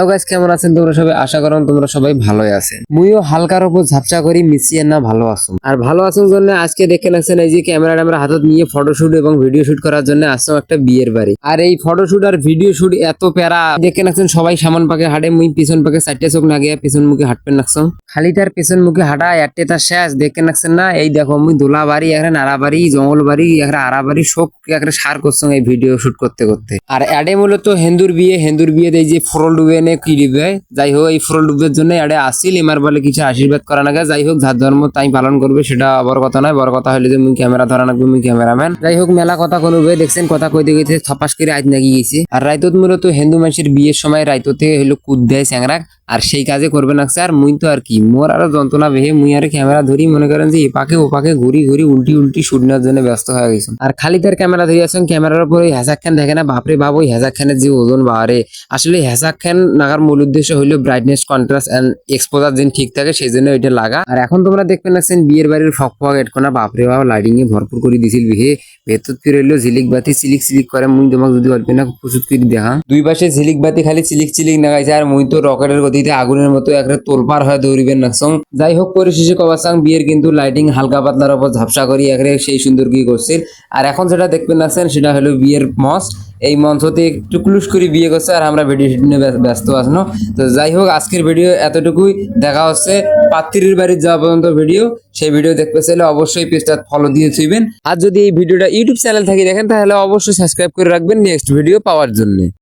Hello guys, কেমন আছেন? তোমরা সবাই আশা করুন তোমরা সবাই ভালোই আছেন। মুইও হালকার উপর ঝাপসা করি মিশিয়ে না ভালো আছো। আর ভালো আছো জন্য আজকে দেখে রাখছেন এই যে ক্যামেরা আমরা হাতত নিয়ে ফটোশুট এবং ভিডিও শুট করার জন্য আসছো একটা বিয়ের বাড়ি। আর এই ফটোশুট আর ভিডিও শুট এত প্যারা, দেখে রাখছেন সবাই সামান পাকে হাঁটে, মুই পিছন পাকে চারটে চোখ না গিয়ে পিছন মুখে হাঁটপেন রাখছো খালি তার পিছন মুখে হাঁটা একটা তার শেষ, দেখে রাখছেন না? এই দেখো, মুই দোলা বাড়ি এখানে নাড়া বাড়ি, জঙ্গল বাড়ি এখানে আড়া বাড়ি, সব এখানে সার করছ এই ভিডিও শুট করতে করতে। আর অ্যাডে মূলত হেন্দুর বিয়ে হেন্দুর বিয়ে এই যে ফরল ডুবে নে কি দিবে যাই হোক, এই ফুরল ডুবের জন্য এডে আসিল। এমার বলে কিছু আশীর্বাদ করা নাগে যাই হোক, যার ধর্ম তাই পালন করবে, সেটা বড় কথা নয়। বড় কথা হলে যে, মুই ক্যামেরা ধরা নাকবে, মুই ক্যামেরাম্যান। যাই হোক, মেলা কথা কোনো দেখছেন, কথা কইতে কইতে থপাস করে আজ নাকি গেছে। আর রাইতত মূলত হিন্দু মানুষের বিয়ের সময় রাইততে হইল কুদ দেয় স্যাংরাক। আর সেই কাজে করবে না। স্যার, মুই তো আর কি? মোর আরও যন্ত্রণা বেহে মুই আর ক্যামেরা ধরি মনে করেন যে এপাকে ওপাকে ঘুরি ঘুরি উল্টি উল্টি শুট নেওয়ার জন্য ব্যস্ত হয়ে গেছে। আর খালি তার ক্যামেরা ধরে আছেন ক্যামেরার উপর ওই হেসাক খান দেখে না বাপরে বাপ ওই হেসাক খানের যে ওজন বাড়ে আসলে হেসাক খান লাগার মূল উদ্দেশ্য হইল ব্রাইটনেস কন্ট্রাস্ট এন্ড এক্সপোজার যেন ঠিক থাকে, সেই জন্য ওইটা লাগা। আর এখন তোমরা দেখবেন আছেন বিয়ের বাড়ির ফক ফক এটকোনা বাপরে বাপ লাইটিং এ ভরপুর করে দিছিল বিহে। ভেতর ফিরইলো ঝিলিক বাতি চিলিক চিলিক করে মুই তোমাকে যদি অল্প না প্রচুর দেখা দুই পাশে ঝিলিক বাতি খালি চিলিক চিলিক নাগাইছে আর মুই তো রকেটের গতিতে আগুনের মতো একটা তোলপার হয়ে দৌড়িবেন নাকসং যাই হোক পরিশেষে কবাসাং বিয়ের কিন্তু লাইটিং হালকা পাতলার উপর ঝাপসা করি একরে সেই সুন্দর কি করছে। আর এখন যেটা দেখবেন আছেন সেটা হলো বিয়ের মঞ্চ। এই মঞ্চতে একটু ক্লুস করে বিয়ে করছে আর আমরা ভিডিও শুট ব্যস্ত- আছো তো যাই হোক আজকের ভিডিও এতটুকুই। দেখা হচ্ছে পাত্রীর বাড়ির যাওয়া পর্যন্ত ভিডিও সেই ভিডিও দেখতে চাইলে অবশ্যই পেজটা ফলো দিয়ে থুইবেন আর যদি এই ভিডিওটা ইউটিউব চ্যানেল থেকে দেখেন, তাহলে অবশ্যই সাবস্ক্রাইব করে রাখবেন নেক্সট ভিডিও পাওয়ার জন্য।